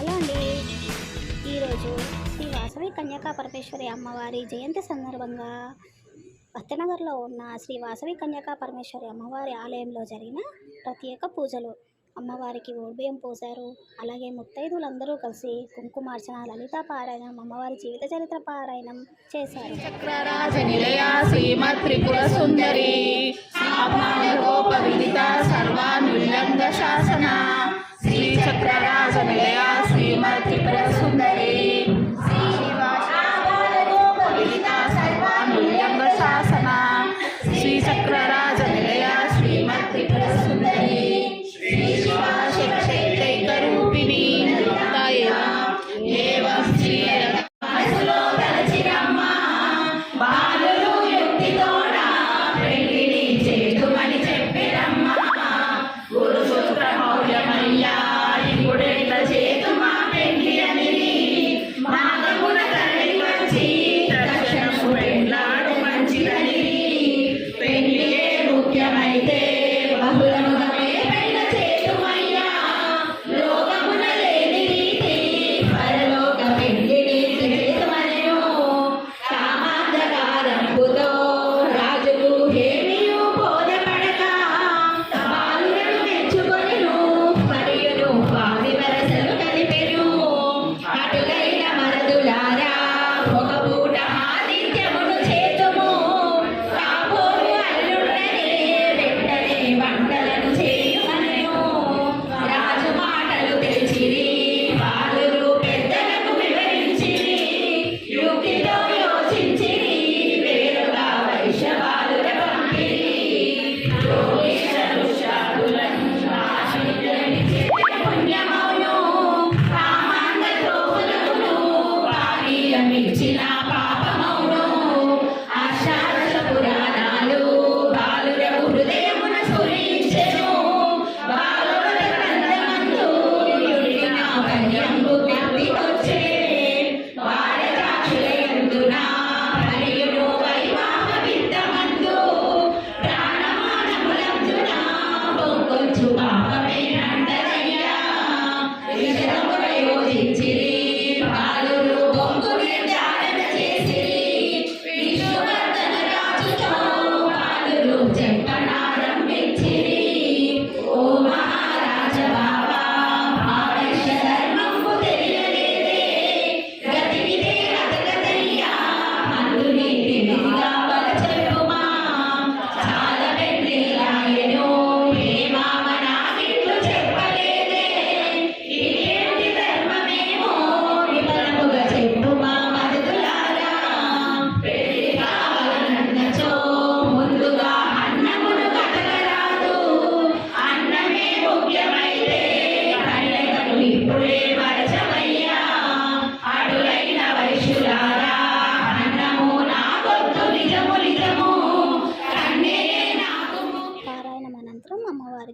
Hello అండి. ఈరోజు శ్రీ వాసవి కన్యకా పరమేశ్వరి అమ్మవారి జయంతి సందర్భంగా భక్తనగర్లో ఉన్న శ్రీ వాసవి కన్యకా పరమేశ్వరి అమ్మవారి ఆలయంలో జరిగిన ప్రత్యేక పూజలు. అమ్మవారికి ఓడిబియ్యం పోశారు. అలాగే ముత్తైదులందరూ కలిసి కుంకుమార్చన లలిత పారాయణం అమ్మవారి జీవిత చరిత్ర పారాయణం చేశారు. చక్రరాజ నిలయ శ్రీమత్ త్రిపుర సుందరి సర్వానుల్లంఘ శాసన శ్రీ చక్ర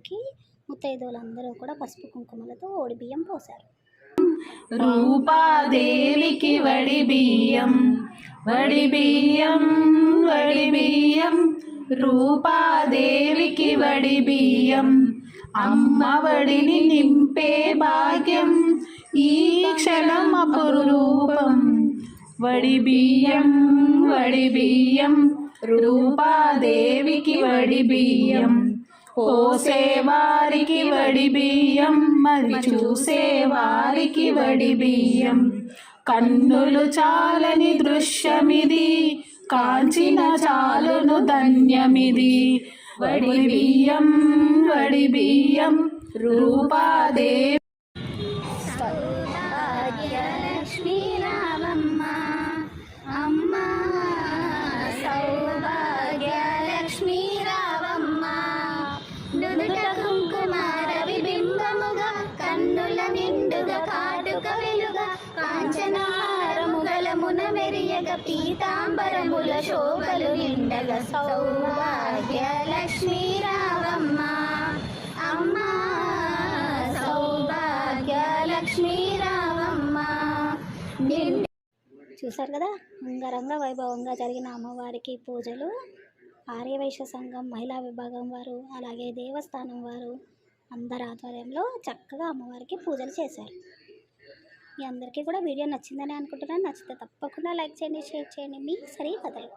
అమ్మవారికి ముత్తైదువులందరూ కూడా పసుపు కుంకుమలతో ఓడిబియ్యం పోశారు. రూపాదేవికి వడి బియ్యం వడి బియ్యం వడి బియ్యం. రూపాదేవికి వడి బియ్యం అమ్మ వడిని నింపే భాగ్యం ఈ క్షణం అపురూపం వడి బియ్యం వడి బియ్యం రూపాదేవికి వడి బియ్యం. పోసే వారికి వడి బియ్యం మరి చూసే వారికి వడి బియ్యం. కన్నులు చాలని దృశ్యమిది కాంచిన చాలును ధన్యమిది. వడి బియ్యం వడి బియ్యం రూపాదేవి కాంచనారముగలమున పీతాంబరముల శోభలు నిండగ సౌభాగ్య లక్ష్మీ రావమ్మ అమ్మ సౌభాగ్య లక్ష్మీ రావమ్మ చూశారు కదా? అంగరంగ వైభవంగా జరిగిన అమ్మవారికి పూజలు. ఆర్యవైశ్య సంఘం మహిళా విభాగం వారు అలాగే దేవస్థానం వారు అందరి ఆధ్వర్యంలో చక్కగా అమ్మవారికి పూజలు చేశారు. మీ అందరికీ కూడా వీడియో నచ్చిందని అనుకుంటున్నాను. నచ్చితే తప్పకుండా లైక్ చేయండి షేర్ చేయండి. మీ సరి కథలు.